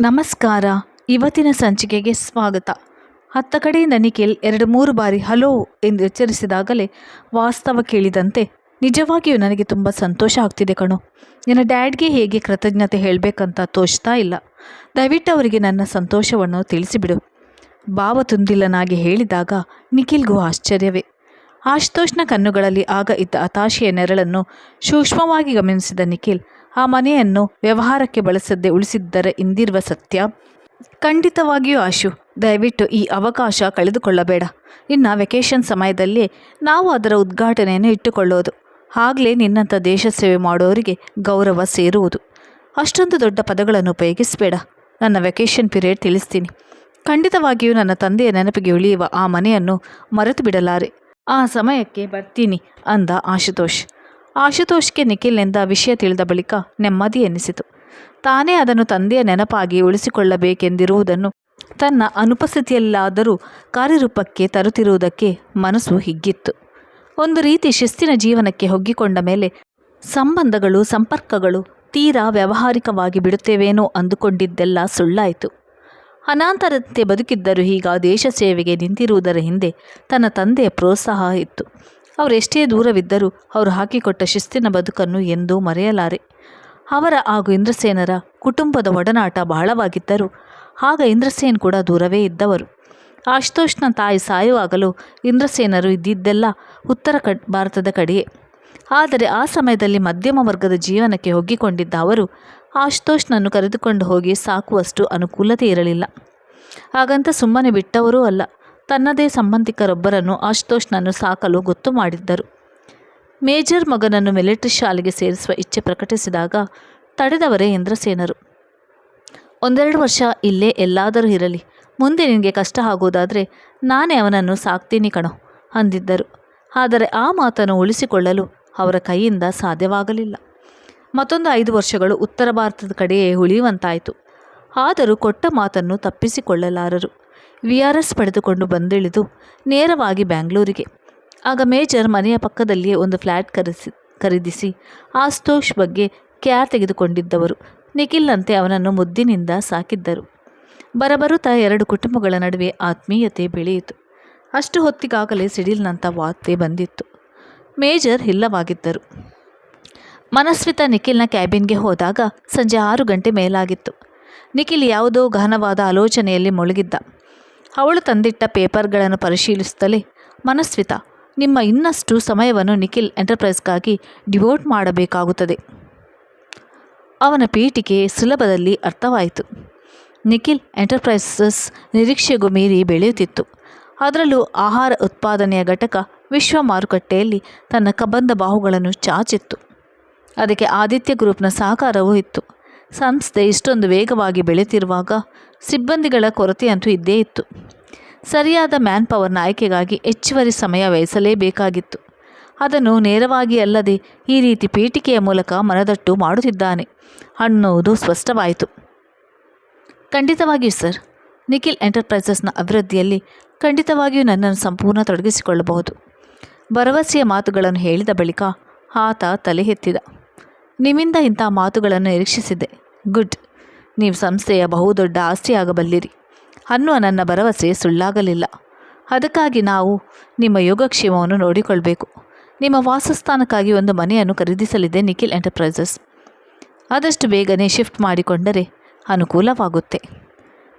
ನಮಸ್ಕಾರ. ಇವತ್ತಿನ ಸಂಚಿಕೆಗೆ ಸ್ವಾಗತ. ಹತ್ತ ಕಡೆಯಿಂದ ನಿಖಿಲ್ ಎರಡು ಮೂರು ಬಾರಿ ಹಲೋ ಎಂದು ಎಚ್ಚರಿಸಿದಾಗಲೇ ವಾಸ್ತವ ಕೇಳಿದಂತೆ ನಿಜವಾಗಿಯೂ ನನಗೆ ತುಂಬ ಸಂತೋಷ ಆಗ್ತಿದೆ ಕಣೋ. ನಿನ್ನ ಡ್ಯಾಡ್ಗೆ ಹೇಗೆ ಕೃತಜ್ಞತೆ ಹೇಳಬೇಕಂತ ತೋಚ್ತಾ ಇಲ್ಲ. ದಯವಿಟ್ಟು ಅವರಿಗೆ ನನ್ನ ಸಂತೋಷವನ್ನು ತಿಳಿಸಿಬಿಡು. ಭಾವ ತುಂದಿಲ್ಲನಾಗಿ ಹೇಳಿದಾಗ ನಿಖಿಲ್ಗೂ ಆಶ್ಚರ್ಯವೇ. ಆಶುತೋಷ್ನ ಕಣ್ಣುಗಳಲ್ಲಿ ಆಗ ಇದ್ದ ಹತಾಶೆಯ ನೆರಳನ್ನು ಸೂಕ್ಷ್ಮವಾಗಿ ಗಮನಿಸಿದ ನಿಖಿಲ್ ಆ ಮನೆಯನ್ನು ವ್ಯವಹಾರಕ್ಕೆ ಬಳಸದೆ ಉಳಿಸಿದ್ದರೆ ಇಂದಿರುವ ಸತ್ಯ? ಖಂಡಿತವಾಗಿಯೂ ಆಶು. ದಯವಿಟ್ಟು ಈ ಅವಕಾಶ ಕಳೆದುಕೊಳ್ಳಬೇಡ. ಇನ್ನು ವೆಕೇಷನ್ ಸಮಯದಲ್ಲಿ ನಾವು ಅದರ ಉದ್ಘಾಟನೆಯನ್ನು ಇಟ್ಟುಕೊಳ್ಳೋದು. ಆಗಲೇ ನಿನ್ನಂಥ ದೇಶ ಸೇವೆ ಮಾಡೋರಿಗೆ ಗೌರವ ಸೇರುವುದು. ಅಷ್ಟೊಂದು ದೊಡ್ಡ ಪದಗಳನ್ನು ಉಪಯೋಗಿಸಬೇಡ. ನನ್ನ ವೆಕೇಷನ್ ಪೀರಿಯಡ್ ತಿಳಿಸ್ತೀನಿ. ಖಂಡಿತವಾಗಿಯೂ ನನ್ನ ತಂದೆಯ ನೆನಪಿಗೆ ಉಳಿಯುವ ಆ ಮನೆಯನ್ನು ಮರೆತು ಬಿಡಲಾರೆ. ಆ ಸಮಯಕ್ಕೆ ಬರ್ತೀನಿ ಅಂದ ಆಶುತೋಷ್. ಆಶುತೋಷ್ಗೆ ನಿಖಿಲ್ನಿಂದ ವಿಷಯ ತಿಳಿದ ಬಳಿಕ ನೆಮ್ಮದಿ ಎನಿಸಿತು. ತಾನೇ ಅದನ್ನು ತಂದೆಯ ನೆನಪಾಗಿ ಉಳಿಸಿಕೊಳ್ಳಬೇಕೆಂದಿರುವುದನ್ನು ತನ್ನ ಅನುಪಸ್ಥಿತಿಯಲ್ಲಾದರೂ ಕಾರ್ಯರೂಪಕ್ಕೆ ತರುತ್ತಿರುವುದಕ್ಕೆ ಮನಸ್ಸು ಹಿಗ್ಗಿತ್ತು. ಒಂದು ರೀತಿ ಶಿಸ್ತಿನ ಜೀವನಕ್ಕೆ ಹೊಗ್ಗಿಕೊಂಡ ಮೇಲೆ ಸಂಬಂಧಗಳು, ಸಂಪರ್ಕಗಳು ತೀರಾ ವ್ಯಾವಹಾರಿಕವಾಗಿ ಬಿಡುತ್ತೇವೇನೋ ಅಂದುಕೊಂಡಿದ್ದೆಲ್ಲ ಸುಳ್ಳಾಯಿತು. ಅನಾಂತರಂತೆ ಬದುಕಿದ್ದರೂ ಈಗ ದೇಶ ಸೇವೆಗೆ ನಿಂತಿರುವುದರ ಹಿಂದೆ ತನ್ನ ತಂದೆಯ ಪ್ರೋತ್ಸಾಹ ಇತ್ತು. ಅವರೆಷ್ಟೇ ದೂರವಿದ್ದರೂ ಅವರು ಹಾಕಿಕೊಟ್ಟ ಶಿಸ್ತಿನ ಬದುಕನ್ನು ಎಂದೂ ಮರೆಯಲಾರೆ. ಅವರ ಹಾಗೂ ಇಂದ್ರಸೇನರ ಕುಟುಂಬದ ಒಡನಾಟ ಬಹಳವಾಗಿದ್ದರು ಆಗ ಇಂದ್ರಸೇನ್ ಕೂಡ ದೂರವೇ ಇದ್ದವರು. ಆಶುತೋಷ್ನ ತಾಯಿ ಸಾಯುವಾಗಲೂ ಇಂದ್ರಸೇನರು ಇದ್ದಿದ್ದೆಲ್ಲ ಉತ್ತರ ಕ, ಭಾರತದ ಕಡೆಯೇ. ಆದರೆ ಆ ಸಮಯದಲ್ಲಿ ಮಧ್ಯಮ ವರ್ಗದ ಜೀವನಕ್ಕೆ ಒಗ್ಗಿಕೊಂಡಿದ್ದ ಅವರು ಆಶುತೋಷ್ನನ್ನು ಕರೆದುಕೊಂಡು ಹೋಗಿ ಸಾಕುವಷ್ಟು ಅನುಕೂಲತೆ ಇರಲಿಲ್ಲ. ಹಾಗಂತ ಸುಮ್ಮನೆ ಬಿಟ್ಟವರೂ ಅಲ್ಲ. ತನ್ನದೇ ಸಂಬಂಧಿಕರೊಬ್ಬರನ್ನು ಆಶುತೋಷ್ನನ್ನು ಸಾಕಲು ಗೊತ್ತು ಮಾಡಿದ್ದರು. ಮೇಜರ್ ಮಗನನ್ನು ಮಿಲಿಟರಿ ಶಾಲೆಗೆ ಸೇರಿಸುವ ಇಚ್ಛೆ ಪ್ರಕಟಿಸಿದಾಗ ತಡೆದವರೇ ಇಂದ್ರಸೇನರು ಒಂದೆರಡು ವರ್ಷ ಇಲ್ಲೇ ಎಲ್ಲಾದರೂ ಇರಲಿ, ಮುಂದೆ ನಿನಗೆ ಕಷ್ಟ ಆಗುವುದಾದರೆ ನಾನೇ ಅವನನ್ನು ಸಾಕ್ತೀನಿ ಕಣೋ, ಅಂದಿದ್ದರು. ಆದರೆ ಆ ಮಾತನ್ನು ಉಳಿಸಿಕೊಳ್ಳಲು ಅವರ ಕೈಯಿಂದ ಸಾಧ್ಯವಾಗಲಿಲ್ಲ. ಮತ್ತೊಂದು ಐದು ವರ್ಷಗಳು ಉತ್ತರ ಭಾರತದ ಕಡೆಯೇ ಉಳಿಯುವಂತಾಯಿತು. ಆದರೂ ಕೊಟ್ಟ ಮಾತನ್ನು ತಪ್ಪಿಸಿಕೊಳ್ಳಲಾರರು. ವಿ ಆರ್ ಎಸ್ ಪಡೆದುಕೊಂಡು ಬಂದಿಳಿದು ನೇರವಾಗಿ ಬ್ಯಾಂಗ್ಳೂರಿಗೆ. ಆಗ ಮೇಜರ್ ಮನೆಯ ಪಕ್ಕದಲ್ಲಿಯೇ ಒಂದು ಫ್ಲ್ಯಾಟ್ ಖರೀಸಿ ಖರೀದಿಸಿ ಆಸ್ತೋಷ್ ಬಗ್ಗೆ ಕ್ಯಾರ್ ತೆಗೆದುಕೊಂಡಿದ್ದವರು. ನಿಖಿಲ್ನಂತೆ ಅವನನ್ನು ಮುದ್ದಿನಿಂದ ಸಾಕಿದ್ದರು. ಬರಬರುತ್ತಾ ಎರಡು ಕುಟುಂಬಗಳ ನಡುವೆ ಆತ್ಮೀಯತೆ ಬೆಳೆಯಿತು. ಅಷ್ಟು ಹೊತ್ತಿಗಾಗಲೇ ಸಿಡಿಲ್ನಂಥ ವಾರ್ತೆ ಬಂದಿತ್ತು. ಮೇಜರ್ ಇಲ್ಲವಾಗಿದ್ದರು ಮನಸ್ವಿತ ನಿಖಿಲ್ನ ಕ್ಯಾಬಿನ್ಗೆ ಹೋದಾಗ ಸಂಜೆ ಆರು ಗಂಟೆ ಮೇಲಾಗಿತ್ತು. ನಿಖಿಲ್ ಯಾವುದೋ ಗಹನವಾದ ಆಲೋಚನೆಯಲ್ಲಿ ಮುಳುಗಿದ್ದ. ಅವಳು ತಂದಿಟ್ಟ ಪೇಪರ್ಗಳನ್ನು ಪರಿಶೀಲಿಸುತ್ತಲೇ, ಮನಸ್ವಿತ, ನಿಮ್ಮ ಇನ್ನಷ್ಟು ಸಮಯವನ್ನು ನಿಖಿಲ್ ಎಂಟರ್ಪ್ರೈಸ್ಗಾಗಿ ಡಿವೋಟ್ ಮಾಡಬೇಕಾಗುತ್ತದೆ. ಅವನ ಪೀಠಿಕೆ ಸುಲಭದಲ್ಲಿ ಅರ್ಥವಾಯಿತು. ನಿಖಿಲ್ ಎಂಟರ್ಪ್ರೈಸಸ್ ನಿರೀಕ್ಷೆಗೂ ಮೀರಿ ಬೆಳೆಯುತ್ತಿತ್ತು. ಅದರಲ್ಲೂ ಆಹಾರ ಉತ್ಪಾದನೆಯ ಘಟಕ ವಿಶ್ವ ಮಾರುಕಟ್ಟೆಯಲ್ಲಿ ತನ್ನ ಕಬ್ಬಂದ ಬಾಹುಗಳನ್ನು ಚಾಚಿತ್ತು. ಅದಕ್ಕೆ ಆದಿತ್ಯ ಗ್ರೂಪ್ನ ಸಹಕಾರವೂ ಇತ್ತು. ಸಂಸ್ಥೆ ಇಷ್ಟೊಂದು ವೇಗವಾಗಿ ಬೆಳೆತಿರುವಾಗ ಸಿಬ್ಬಂದಿಗಳ ಕೊರತೆಯಂತೂ ಇದ್ದೇ ಇತ್ತು. ಸರಿಯಾದ ಮ್ಯಾನ್ ಪವರ್ನ ಆಯ್ಕೆಗಾಗಿ ಹೆಚ್ಚುವರಿ ಸಮಯ ವ್ಯಯಿಸಲೇಬೇಕಾಗಿತ್ತು. ಅದನ್ನು ನೇರವಾಗಿ ಅಲ್ಲದೆ ಈ ರೀತಿ ಪೀಠಿಕೆಯ ಮೂಲಕ ಮನದಟ್ಟು ಮಾಡುತ್ತಿದ್ದಾನೆ. ಅನ್ನುವುದು ಸ್ಪಷ್ಟವಾಯಿತು. ಖಂಡಿತವಾಗಿಯೂ ಸರ್, ನಿಖಿಲ್ ಎಂಟರ್ಪ್ರೈಸಸ್ನ ಅಭಿವೃದ್ಧಿಯಲ್ಲಿ ಖಂಡಿತವಾಗಿಯೂ ನನ್ನನ್ನು ಸಂಪೂರ್ಣ ತೊಡಗಿಸಿಕೊಳ್ಳಬಹುದು. ಭರವಸೆಯ ಮಾತುಗಳನ್ನು ಹೇಳಿದ ಬಳಿಕ ಆತ ತಲೆ ಎತ್ತಿದ. ನಿಮ್ಮಿಂದ ಇಂಥ ಮಾತುಗಳನ್ನು ನಿರೀಕ್ಷಿಸಿದ್ದೆ ಗುಡ್. ನೀವು ಸಂಸ್ಥೆಯ ಬಹುದೊಡ್ಡ ಆಸ್ತಿಯಾಗಬಲ್ಲಿರಿ. ಅನ್ನುವ ನನ್ನ ಭರವಸೆ ಸುಳ್ಳಾಗಲಿಲ್ಲ. ಅದಕ್ಕಾಗಿ ನಾವು ನಿಮ್ಮ ಯೋಗಕ್ಷೇಮವನ್ನು ನೋಡಿಕೊಳ್ಬೇಕು. ನಿಮ್ಮ ವಾಸಸ್ಥಾನಕ್ಕಾಗಿ ಒಂದು ಮನೆಯನ್ನು ಖರೀದಿಸಲಿದೆ ನಿಖಿಲ್ ಎಂಟರ್ಪ್ರೈಸಸ್. ಆದಷ್ಟು ಬೇಗನೆ ಶಿಫ್ಟ್ ಮಾಡಿಕೊಂಡರೆ ಅನುಕೂಲವಾಗುತ್ತೆ.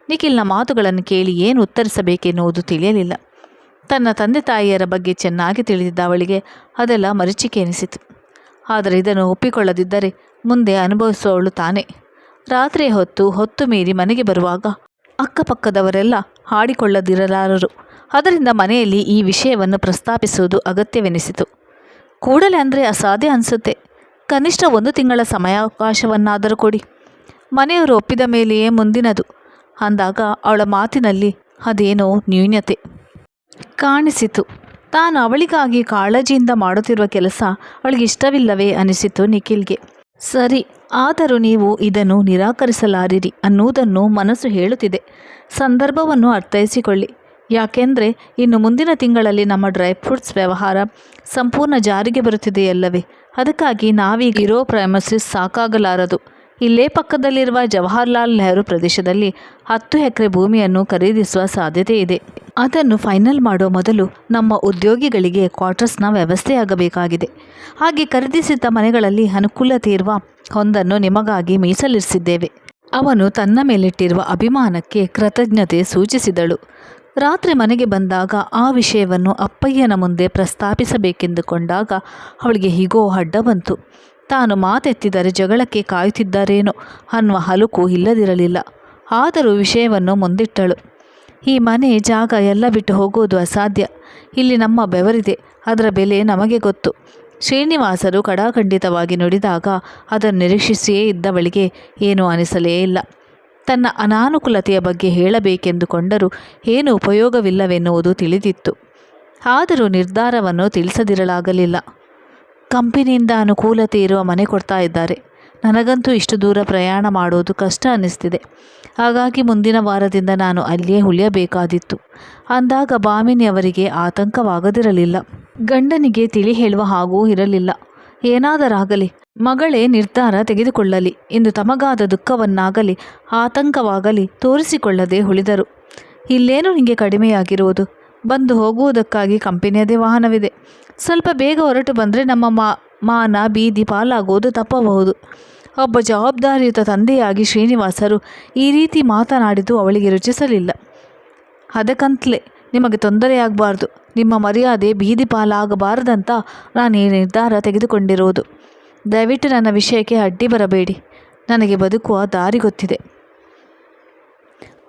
ನಿಖಿಲ್ನ ಮಾತುಗಳನ್ನು ಕೇಳಿ ಏನು ಉತ್ತರಿಸಬೇಕೆನ್ನುವುದು ತಿಳಿಯಲಿಲ್ಲ. ತನ್ನ ತಂದೆ ತಾಯಿಯರ ಬಗ್ಗೆ ಚೆನ್ನಾಗಿ ತಿಳಿದಿದ್ದ ಅವಳಿಗೆ ಅದೆಲ್ಲ ಮರೀಚಿಕೆ ಎನಿಸಿತು ಆದರೆ ಇದನ್ನು ಒಪ್ಪಿಕೊಳ್ಳದಿದ್ದರೆ ಮುಂದೆ ಅನುಭವಿಸುವವಳು ತಾನೇ. ರಾತ್ರಿ ಹೊತ್ತು ಹೊತ್ತು ಮೀರಿ ಮನೆಗೆ ಬರುವಾಗ ಅಕ್ಕಪಕ್ಕದವರೆಲ್ಲ ಹಾಡಿಕೊಳ್ಳದಿರಲಾರರು. ಅದರಿಂದ ಮನೆಯಲ್ಲಿ ಈ ವಿಷಯವನ್ನು ಪ್ರಸ್ತಾಪಿಸುವುದು ಅಗತ್ಯವೆನಿಸಿತು. ಕೂಡಲೇ ಅಂದರೆ ಅಸಾಧ್ಯ ಅನಿಸುತ್ತೆ. ಕನಿಷ್ಠ ಒಂದು ತಿಂಗಳ ಸಮಯಾವಕಾಶವನ್ನಾದರೂ ಕೊಡಿ. ಮನೆಯವರು ಒಪ್ಪಿದ ಮೇಲೆಯೇ ಮುಂದಿನದು. ಅಂದಾಗ ಅವಳ ಮಾತಿನಲ್ಲಿ ಅದೇನೋ ನ್ಯೂನ್ಯತೆ ಕಾಣಿಸಿತು. ತಾನು ಅವಳಿಗಾಗಿ ಕಾಳಜಿಯಿಂದ ಮಾಡುತ್ತಿರುವ ಕೆಲಸ ಅವಳಿಗೆ ಇಷ್ಟವಿಲ್ಲವೇ ಅನಿಸಿತು ನಿಖಿಲ್ಗೆ. ಸರಿ, ಆದರೂ ನೀವು ಇದನ್ನು ನಿರಾಕರಿಸಲಾರಿರಿ ಅನ್ನುವುದನ್ನು ಮನಸ್ಸು ಹೇಳುತ್ತಿದೆ. ಸಂದರ್ಭವನ್ನು ಅರ್ಥೈಸಿಕೊಳ್ಳಿ. ಯಾಕೆಂದರೆ ಇನ್ನು ಮುಂದಿನ ತಿಂಗಳಲ್ಲಿ ನಮ್ಮ ಡ್ರೈ ಫ್ರೂಟ್ಸ್ ವ್ಯವಹಾರ ಸಂಪೂರ್ಣ ಜಾರಿಗೆ ಬರುತ್ತಿದೆಯಲ್ಲವೇ? ಅದಕ್ಕಾಗಿ ನಾವೀಗ ಇರೋ ಪ್ರೈಮಸಿಸ್ ಸಾಕಾಗಲಾರದು. ಇಲ್ಲೇ ಪಕ್ಕದಲ್ಲಿರುವ ಜವಾಹರ್ಲಾಲ್ ನೆಹರು ಪ್ರದೇಶದಲ್ಲಿ ಹತ್ತು ಎಕರೆ ಭೂಮಿಯನ್ನು ಖರೀದಿಸುವ ಸಾಧ್ಯತೆ ಇದೆ ಅದನ್ನು ಫೈನಲ್ ಮಾಡೋ ಮೊದಲು ನಮ್ಮ ಉದ್ಯೋಗಿಗಳಿಗೆ ಕ್ವಾರ್ಟರ್ಸ್ನ ವ್ಯವಸ್ಥೆಯಾಗಬೇಕಾಗಿದೆ ಹಾಗೆ ಖರೀದಿಸಿದ್ದ ಮನೆಗಳಲ್ಲಿ ಅನುಕೂಲತೆ ಇರುವ ಒಂದನ್ನು ನಿಮಗಾಗಿ ಮೀಸಲಿರಿಸಿದ್ದೇವೆ. ಅವನು ತನ್ನ ಮೇಲಿಟ್ಟಿರುವ ಅಭಿಮಾನಕ್ಕೆ ಕೃತಜ್ಞತೆ ಸೂಚಿಸಿದಳು. ರಾತ್ರಿ ಮನೆಗೆ ಬಂದಾಗ ಆ ವಿಷಯವನ್ನು ಅಪ್ಪಯ್ಯನ ಮುಂದೆ ಪ್ರಸ್ತಾಪಿಸಬೇಕೆಂದುಕೊಂಡಾಗ ಅವಳಿಗೆ ಹೀಗೋ ಅಡ್ಡ ಬಂತು. ತಾನು ಮಾತೆತ್ತಿದರೆ ಜಗಳಕ್ಕೆ ಕಾಯುತ್ತಿದ್ದಾರೇನೋ ಅನ್ನುವ ಹಲುಕು ಇಲ್ಲದಿರಲಿಲ್ಲ. ಆದರೂ ವಿಷಯವನ್ನು ಮುಂದಿಟ್ಟಳು. ಈ ಮನೆ, ಜಾಗ ಎಲ್ಲ ಬಿಟ್ಟು ಹೋಗೋದು ಅಸಾಧ್ಯ. ಇಲ್ಲಿ ನಮ್ಮ ಬೆವರಿದೆ. ಅದರ ಬೆಲೆ ನಮಗೆ ಗೊತ್ತು. ಶ್ರೀನಿವಾಸರು ಕಡಾಖಂಡಿತವಾಗಿ ನುಡಿದಾಗ ಅದನ್ನು ನಿರೀಕ್ಷಿಸಿಯೇ ಇದ್ದವಳಿಗೆ ಏನೂ ಅನಿಸಲೇ ಇಲ್ಲ. ತನ್ನ ಅನಾನುಕೂಲತೆಯ ಬಗ್ಗೆ ಹೇಳಬೇಕೆಂದುಕೊಂಡರೂ ಏನು ಉಪಯೋಗವಿಲ್ಲವೆನ್ನುವುದು ತಿಳಿದಿತ್ತು. ಆದರೂ ನಿರ್ಧಾರವನ್ನು ತಿಳಿಸದಿರಲಾಗಲಿಲ್ಲ. ಕಂಪನಿಯಿಂದ ಅನುಕೂಲತೆ ಇರುವ ಮನೆ ಕೊಡ್ತಾ ಇದ್ದಾರೆ. ನನಗಂತೂ ಇಷ್ಟು ದೂರ ಪ್ರಯಾಣ ಮಾಡೋದು ಕಷ್ಟ ಅನ್ನಿಸ್ತಿದೆ. ಹಾಗಾಗಿ ಮುಂದಿನ ವಾರದಿಂದ ನಾನು ಅಲ್ಲಿಯೇ ಉಳಿಯಬೇಕಾದಿತ್ತು. ಅಂದಾಗ ಬಾಮಿನಿ ಅವರಿಗೆ ಆತಂಕವಾಗದಿರಲಿಲ್ಲ. ಗಂಡನಿಗೆ ತಿಳಿ ಹೇಳುವ ಹಾಗೂ ಇರಲಿಲ್ಲ. ಏನಾದರಾಗಲಿ, ಮಗಳೇ ನಿರ್ಧಾರ ತೆಗೆದುಕೊಳ್ಳಲಿ. ಎಂದು ತಮಗಾದ ದುಃಖವನ್ನಾಗಲಿ, ಆತಂಕವಾಗಲಿ ತೋರಿಸಿಕೊಳ್ಳದೆ ಉಳಿದರು. ಇಲ್ಲೇನು ನಿಮಗೆ ಕಡಿಮೆಯಾಗಿರುವುದು ಬಂದು ಹೋಗುವುದಕ್ಕಾಗಿ ಕಂಪನಿಯದೇ ವಾಹನವಿದೆ. ಸ್ವಲ್ಪ ಬೇಗ ಹೊರಟು ಬಂದರೆ ನಮ್ಮ ಮಾ ಮಾನ, ಬೀದಿ ಪಾಲಾಗುವುದು, ತಪ್ಪಬಹುದು. ಒಬ್ಬ ಜವಾಬ್ದಾರಿಯುತ ತಂದೆಯಾಗಿ ಶ್ರೀನಿವಾಸರು ಈ ರೀತಿ ಮಾತನಾಡಿದ್ದು ಅವಳಿಗೆ ರುಚಿಸಲಿಲ್ಲ. ಅದಕ್ಕಂತಲೇ, ನಿಮಗೆ ತೊಂದರೆಯಾಗಬಾರ್ದು. ನಿಮ್ಮ ಮರ್ಯಾದೆ ಬೀದಿ ಪಾಲಾಗಬಾರದಂತ ನಾನು ಈ ನಿರ್ಧಾರ ತೆಗೆದುಕೊಂಡಿರುವುದು. ದಯವಿಟ್ಟು ನನ್ನ ವಿಷಯಕ್ಕೆ ಅಡ್ಡಿ ಬರಬೇಡಿ. ನನಗೆ ಬದುಕುವ ದಾರಿ ಗೊತ್ತಿದೆ.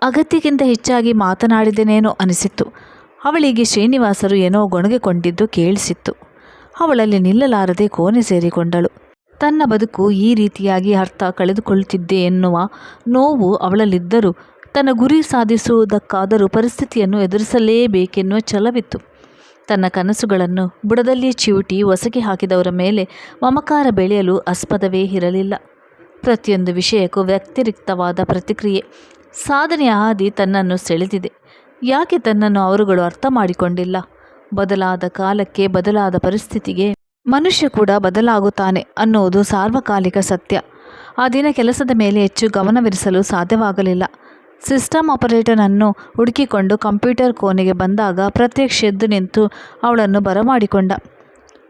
ಅಗತ್ಯಕ್ಕಿಂತ ಹೆಚ್ಚಾಗಿ ಮಾತನಾಡಿದೆನೇನೋ ಅನಿಸಿತ್ತು. ಅವಳಿಗೆ ಶ್ರೀನಿವಾಸರು ಏನೋ ಗೊಣಗಿಕೊಂಡಿದ್ದು ಕೇಳಿಸಿತ್ತು. ಅವಳಲ್ಲಿ ನಿಲ್ಲಲಾರದೆ ಕೋಣೆ ಸೇರಿಕೊಂಡಳು. ತನ್ನ ಬದುಕು ಈ ರೀತಿಯಾಗಿ ಅರ್ಥ ಕಳೆದುಕೊಳ್ಳುತ್ತಿದ್ದೆ ಎನ್ನುವ ನೋವು ಅವಳಲ್ಲಿದ್ದರೂ ತನ್ನ ಗುರಿ ಸಾಧಿಸುವುದಕ್ಕಾದರೂ ಪರಿಸ್ಥಿತಿಯನ್ನು ಎದುರಿಸಲೇಬೇಕೆನ್ನುವ ಛಲವಿತ್ತು. ತನ್ನ ಕನಸುಗಳನ್ನು ಬುಡದಲ್ಲಿ ಚಿವುಟಿ ಒಸಗಿ ಹಾಕಿದವರ ಮೇಲೆ ಮಮಕಾರ ಬೆಳೆಯಲು ಆಸ್ಪದವೇ ಇರಲಿಲ್ಲ. ಪ್ರತಿಯೊಂದು ವಿಷಯಕ್ಕೂ ವ್ಯತಿರಿಕ್ತವಾದ ಪ್ರತಿಕ್ರಿಯೆ. ಸಾಧನೆಯ ಹಾದಿ ತನ್ನನ್ನು ಸೆಳೆದಿದೆ. ಯಾಕೆ ತನ್ನನ್ನು ಅವರುಗಳು ಅರ್ಥ ಮಾಡಿಕೊಂಡಿಲ್ಲ? ಬದಲಾದ ಕಾಲಕ್ಕೆ ಬದಲಾದ ಪರಿಸ್ಥಿತಿಗೆ ಮನುಷ್ಯ ಕೂಡ ಬದಲಾಗುತ್ತಾನೆ ಅನ್ನುವುದು ಸಾರ್ವಕಾಲಿಕ ಸತ್ಯ. ಆ ದಿನ ಕೆಲಸದ ಮೇಲೆ ಹೆಚ್ಚು ಗಮನವಿರಿಸಲು ಸಾಧ್ಯವಾಗಲಿಲ್ಲ. ಸಿಸ್ಟಮ್ ಆಪರೇಟರನ್ನು ಹುಡುಕಿಕೊಂಡು ಕಂಪ್ಯೂಟರ್ ಕೋಣೆಗೆ ಬಂದಾಗ ಪ್ರತ್ಯಕ್ಷ ಎದ್ದು ನಿಂತು ಅವಳನ್ನು ಬರಮಾಡಿಕೊಂಡ.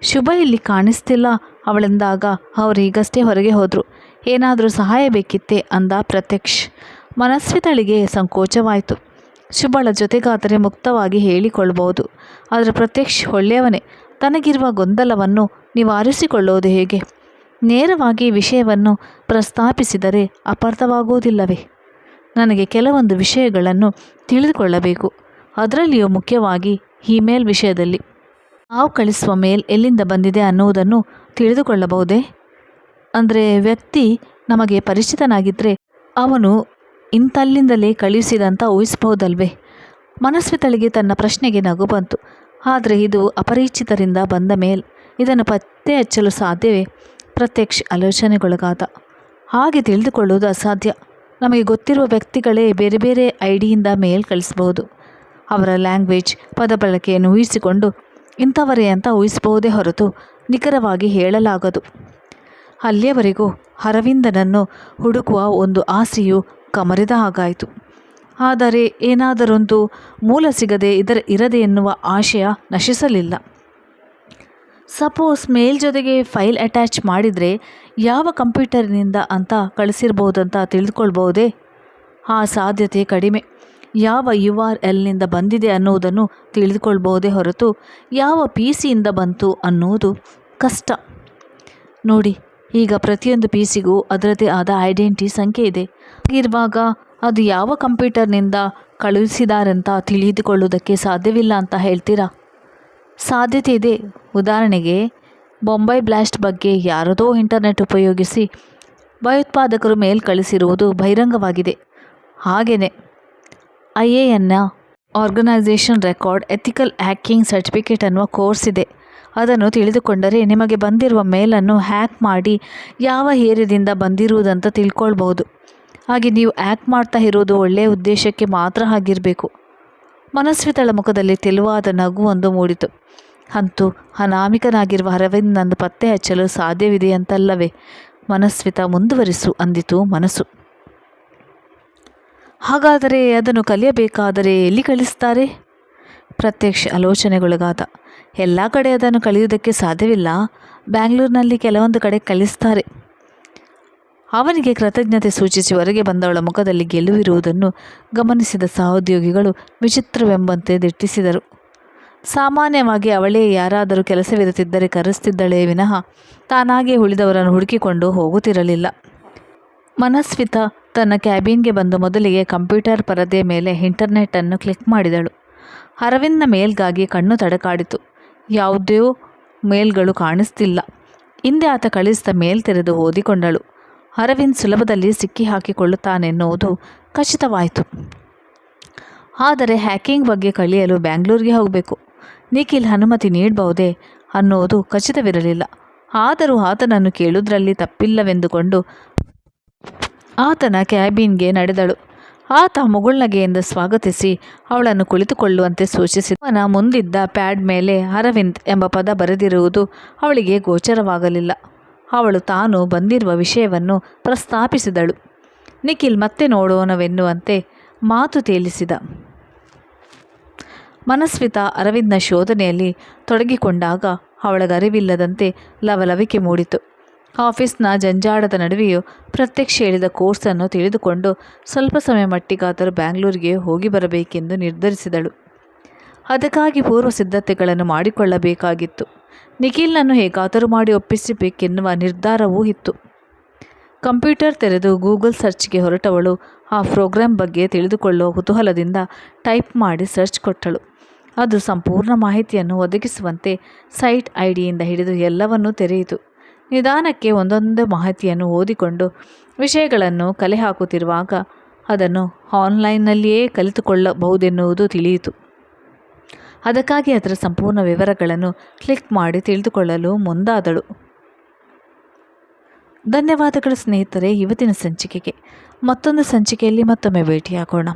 ಶುಭ ಇಲ್ಲಿ ಕಾಣಿಸ್ತಿಲ್ಲ, ಅವಳೆಂದಾಗ ಅವರು ಈಗಷ್ಟೇ ಹೊರಗೆ ಹೋದರು. ಏನಾದರೂ ಸಹಾಯ ಬೇಕಿತ್ತೆ ಅಂದ ಪ್ರತ್ಯಕ್ಷ್ ಮನಸ್ವಿತಳಿಗೆ ಸಂಕೋಚವಾಯಿತು. ಶುಭಳ ಜೊತೆಗಾದರೆ ಮುಕ್ತವಾಗಿ ಹೇಳಿಕೊಳ್ಳಬಹುದು. ಆದರೆ ಪ್ರತ್ಯಕ್ಷ ಒಳ್ಳೆಯವನೇ, ತನಗಿರುವ ಗೊಂದಲವನ್ನು ನಿವಾರಿಸಿಕೊಳ್ಳುವುದು ಹೇಗೆ? ನೇರವಾಗಿ ವಿಷಯವನ್ನು ಪ್ರಸ್ತಾಪಿಸಿದರೆ ಅಪಾರ್ಥವಾಗುವುದಿಲ್ಲವೇ? ನನಗೆ ಕೆಲವೊಂದು ವಿಷಯಗಳನ್ನು ತಿಳಿದುಕೊಳ್ಳಬೇಕು. ಅದರಲ್ಲಿಯೂ ಮುಖ್ಯವಾಗಿ ಇಮೇಲ್ ವಿಷಯದಲ್ಲಿ. ನಾವು ಕಳಿಸುವ ಮೇಲ್ ಎಲ್ಲಿಂದ ಬಂದಿದೆ ಅನ್ನುವುದನ್ನು ತಿಳಿದುಕೊಳ್ಳಬಹುದೇ? ಅಂದರೆ ವ್ಯಕ್ತಿ ನಮಗೆ ಪರಿಚಿತನಾಗಿದ್ದರೆ ಅವನು ಇಂತಲ್ಲಿಂದಲೇ ಕಳುಹಿಸಿದಂತ ಊಹಿಸಬಹುದಲ್ವೇ? ಮನಸ್ವಿತಳಿಗೆ ತನ್ನ ಪ್ರಶ್ನೆಗೆ ನಗು ಬಂತು. ಆದರೆ ಇದು ಅಪರಿಚಿತರಿಂದ ಬಂದ ಮೇಲೆ. ಇದನ್ನು ಪತ್ತೆ ಹಚ್ಚಲು ಸಾಧ್ಯವೇ? ಪ್ರತ್ಯಕ್ಷ ಆಲೋಚನೆಗೊಳಗಾದ. ಹಾಗೆ ತಿಳಿದುಕೊಳ್ಳುವುದು ಅಸಾಧ್ಯ. ನಮಗೆ ಗೊತ್ತಿರುವ ವ್ಯಕ್ತಿಗಳೇ ಬೇರೆ ಬೇರೆ ಐಡಿಯಿಂದ ಡಿಯಿಂದ ಮೇಲ್ ಕಳಿಸಬಹುದು. ಅವರ ಲ್ಯಾಂಗ್ವೇಜ್ ಪದ ಬಳಕೆಯನ್ನು ಊಹಿಸಿಕೊಂಡು ಇಂಥವರೇ ಅಂತ ಊಹಿಸಬಹುದೇ ಹೊರತು ನಿಖರವಾಗಿ ಹೇಳಲಾಗದು. ಅಲ್ಲಿಯವರೆಗೂ ಅರವಿಂದನನ್ನು ಹುಡುಕುವ ಒಂದು ಆಸೆಯು ಕಮರಿದ ಹಾಗಾಯಿತು. ಆದರೆ ಏನಾದರೊಂದು ಮೂಲ ಸಿಗದೆ ಇದರ ಇರದೆ ಎನ್ನುವ ಆಶಯ ನಶಿಸಲಿಲ್ಲ. ಸಪೋಸ್ ಮೇಲ್ ಜೊತೆಗೆ ಫೈಲ್ ಅಟ್ಯಾಚ್ ಮಾಡಿದರೆ ಯಾವ ಕಂಪ್ಯೂಟರ್ನಿಂದ ಅಂತ ಕಳಿಸಿರ್ಬೋದಂತ ತಿಳಿದುಕೊಳ್ಬಹುದೇ? ಆ ಸಾಧ್ಯತೆ ಕಡಿಮೆ. ಯಾವ ಯು ಆರ್ ಎಲ್ನಿಂದ ಬಂದಿದೆ ಅನ್ನುವುದನ್ನು ತಿಳಿದುಕೊಳ್ಬಹುದೇ ಹೊರತು ಯಾವ ಪಿ ಸಿಯಿಂದ ಬಂತು ಅನ್ನುವುದು ಕಷ್ಟ. ನೋಡಿ ಈಗ ಪ್ರತಿಯೊಂದು ಪಿ ಸಿಗೂ ಅದರದೇ ಆದ ಐಡೆಂಟಿ ಸಂಖ್ಯೆ ಇದೆ. ಹಾಗಿರುವಾಗ ಅದು ಯಾವ ಕಂಪ್ಯೂಟರ್ನಿಂದ ಕಳುಹಿಸಿದಾರಂತ ತಿಳಿದುಕೊಳ್ಳುವುದಕ್ಕೆ ಸಾಧ್ಯವಿಲ್ಲ ಅಂತ ಹೇಳ್ತೀರಾ? ಸಾಧ್ಯತೆ ಇದೆ. ಉದಾಹರಣೆಗೆ ಬೊಂಬೈ ಬ್ಲಾಸ್ಟ್ ಬಗ್ಗೆ ಯಾರದೋ ಇಂಟರ್ನೆಟ್ ಉಪಯೋಗಿಸಿ ಭಯೋತ್ಪಾದಕರು ಮೇಲ್ ಕಳಿಸಿರುವುದು ಬಹಿರಂಗವಾಗಿದೆ. ಹಾಗೆಯೇ ಐ ಎ ಎನ್ನ organisation record ethical hacking certificate ಅನ್ನುವ ಕೋರ್ಸ್ ಇದೆ. ಅದನ್ನು ತಿಳಿದುಕೊಂಡರೆ ನಿಮಗೆ ಬಂದಿರುವ ಮೇಲನ್ನು ಹ್ಯಾಕ್ ಮಾಡಿ ಯಾವ ಏರಿಯಾದಿಂದ ಬಂದಿರುವುದಂತ ತಿಳ್ಕೊಳ್ಬಹುದು. ಹಾಗೆ ನೀವು ಹ್ಯಾಕ್ ಮಾಡ್ತಾ ಇರೋದು ಒಳ್ಳೆಯ ಉದ್ದೇಶಕ್ಕೆ ಮಾತ್ರ ಆಗಿರಬೇಕು. ಮನಸ್ವಿತಳ ಮುಖದಲ್ಲಿ ತೆಲುವಾದ ಒಂದು ಮೂಡಿತು. ಅಂತೂ ಅನಾಮಿಕನಾಗಿರುವ ಅರವಿಂದ್ನನ್ನು ಪತ್ತೆ ಹಚ್ಚಲು ಸಾಧ್ಯವಿದೆ ಅಂತಲ್ಲವೇ? ಮನಸ್ವಿತ ಮುಂದುವರಿಸು ಅಂದಿತು ಮನಸ್ಸು. ಹಾಗಾದರೆ ಅದನ್ನು ಕಲಿಯಬೇಕಾದರೆ ಎಲ್ಲಿ ಕಲಿಸ್ತಾರೆ? ಪ್ರತ್ಯಕ್ಷ ಆಲೋಚನೆಗೊಳಗಾದ. ಎಲ್ಲ ಕಡೆ ಅದನ್ನು ಕಲಿಯುವುದಕ್ಕೆ ಸಾಧ್ಯವಿಲ್ಲ. ಬ್ಯಾಂಗ್ಳೂರಿನಲ್ಲಿ ಕೆಲವೊಂದು ಕಡೆ ಕಲಿಸ್ತಾರೆ. ಅವನಿಗೆ ಕೃತಜ್ಞತೆ ಸೂಚಿಸಿ ಹೊರಗೆ ಬಂದವಳ ಮುಖದಲ್ಲಿ ಗೆಲುವಿರುವುದನ್ನು ಗಮನಿಸಿದ ಸಹೋದ್ಯೋಗಿಗಳು ವಿಚಿತ್ರವೆಂಬಂತೆ ದಿಟ್ಟಿಸಿದರು. ಸಾಮಾನ್ಯವಾಗಿ ಅವಳೇ ಯಾರಾದರೂ ಕೆಲಸವಿರುತ್ತಿದ್ದರೆ ಕರೆಸ್ತಿದ್ದಳೇ ವಿನಃ ತಾನಾಗೇ ಉಳಿದವರನ್ನು ಹುಡುಕಿಕೊಂಡು ಹೋಗುತ್ತಿರಲಿಲ್ಲ. ಮನಸ್ವಿತ ತನ್ನ ಕ್ಯಾಬಿನ್ಗೆ ಬಂದು ಮೊದಲಿಗೆ ಕಂಪ್ಯೂಟರ್ ಪರದೆಯ ಮೇಲೆ ಇಂಟರ್ನೆಟ್ಟನ್ನು ಕ್ಲಿಕ್ ಮಾಡಿದಳು. ಅರವಿಂದ್ನ ಮೇಲ್ಗಾಗಿ ಕಣ್ಣು ತಡಕಾಡಿತು. ಯಾವುದೇ ಮೇಲ್ಗಳು ಕಾಣಿಸ್ತಿಲ್ಲ. ಹಿಂದೆ ಆತ ಕಳಿಸಿದ ಮೇಲ್ ತೆರೆದು ಓದಿಕೊಂಡಳು. ಅರವಿಂದ್ ಸುಲಭದಲ್ಲಿ ಸಿಕ್ಕಿ ಹಾಕಿಕೊಳ್ಳುತ್ತಾನೆನ್ನುವುದು ಖಚಿತವಾಯಿತು. ಆದರೆ ಹ್ಯಾಕಿಂಗ್ ಬಗ್ಗೆ ಕಲಿಯಲು ಬ್ಯಾಂಗ್ಳೂರಿಗೆ ಹೋಗಬೇಕು. ನಿಖಿಲ್ ಅನುಮತಿ ನೀಡಬಹುದೇ ಅನ್ನೋದು ಖಚಿತವಿರಲಿಲ್ಲ. ಆದರೂ ಆತನನ್ನು ಕೇಳುವುದರಲ್ಲಿ ತಪ್ಪಿಲ್ಲವೆಂದುಕೊಂಡು ಆತನ ಕ್ಯಾಬಿನ್ಗೆ ನಡೆದಳು. ಆತ ಮುಗುಳ್ನಗೆಯಿಂದ ಸ್ವಾಗತಿಸಿ ಅವಳನ್ನು ಕುಳಿತುಕೊಳ್ಳುವಂತೆ ಸೂಚಿಸಿ, ಅವನ ಮುಂದಿದ್ದ ಪ್ಯಾಡ್ ಮೇಲೆ ಅರವಿಂದ್ ಎಂಬ ಪದ ಬರೆದಿರುವುದು ಅವಳಿಗೆ ಗೋಚರವಾಗಲಿಲ್ಲ. ಅವಳು ತಾನು ಬಂದಿರುವ ವಿಷಯವನ್ನು ಪ್ರಸ್ತಾಪಿಸಿದಳು. ನಿಖಿಲ್ ಮತ್ತೆ ನೋಡೋಣವೆನ್ನುವಂತೆ ಮಾತು ತೇಲಿಸಿದ ಮನಸ್ವಿತ ಅರವಿಂದ್ನ ಶೋಧನೆಯಲ್ಲಿ ತೊಡಗಿಕೊಂಡಾಗ ಅವಳಗರಿವಿಲ್ಲದಂತೆ ಲವಲವಿಕೆ ಮೂಡಿತು. ಆಫೀಸ್ನ ಜಂಜಾಡದ ನಡುವೆಯೂ ಪ್ರತ್ಯಕ್ಷ ಹೇಳಿದ ಕೋರ್ಸನ್ನು ತಿಳಿದುಕೊಂಡು ಸ್ವಲ್ಪ ಸಮಯ ಮಟ್ಟಿಗಾದರೂ ಬ್ಯಾಂಗ್ಳೂರಿಗೆ ಹೋಗಿ ಬರಬೇಕೆಂದು ನಿರ್ಧರಿಸಿದಳು. ಅದಕ್ಕಾಗಿ ಪೂರ್ವ ಸಿದ್ಧತೆಗಳನ್ನು ಮಾಡಿಕೊಳ್ಳಬೇಕಾಗಿತ್ತು. ನಿಖಿಲ್ನನ್ನು ಹೇಗಾದರೂ ಮಾಡಿ ಒಪ್ಪಿಸಬೇಕೆನ್ನುವ ನಿರ್ಧಾರವೂ ಇತ್ತು. ಕಂಪ್ಯೂಟರ್ ತೆರೆದು ಗೂಗಲ್ ಸರ್ಚ್ಗೆ ಹೊರಟವಳು. ಆ ಪ್ರೋಗ್ರಾಂ ಬಗ್ಗೆ ತಿಳಿದುಕೊಳ್ಳುವ ಕುತೂಹಲದಿಂದ ಟೈಪ್ ಮಾಡಿ ಸರ್ಚ್ ಕೊಟ್ಟಳು. ಅದು ಸಂಪೂರ್ಣ ಮಾಹಿತಿಯನ್ನು ಒದಗಿಸುವಂತೆ ಸೈಟ್ ಐಡಿಯಿಂದ ಹಿಡಿದು ಎಲ್ಲವನ್ನೂ ತೆರೆಯಿತು. ನಿಧಾನಕ್ಕೆ ಒಂದೊಂದು ಮಾಹಿತಿಯನ್ನು ಓದಿಕೊಂಡು ವಿಷಯಗಳನ್ನು ಕಲೆ ಹಾಕುತ್ತಿರುವಾಗ ಅದನ್ನು ಆನ್ಲೈನ್ನಲ್ಲಿಯೇ ಕಲಿತುಕೊಳ್ಳಬಹುದೆನ್ನುವುದು ತಿಳಿಯಿತು. ಅದಕ್ಕಾಗಿ ಅದರ ಸಂಪೂರ್ಣ ವಿವರಗಳನ್ನು ಕ್ಲಿಕ್ ಮಾಡಿ ತಿಳಿದುಕೊಳ್ಳಲು ಮುಂದಾದಳು. ಧನ್ಯವಾದಗಳು ಸ್ನೇಹಿತರೆ, ಇವತ್ತಿನ ಸಂಚಿಕೆಗೆ ಮತ್ತೊಂದು ಸಂಚಿಕೆಯಲ್ಲಿ ಮತ್ತೊಮ್ಮೆ ಭೇಟಿಯಾಗೋಣ.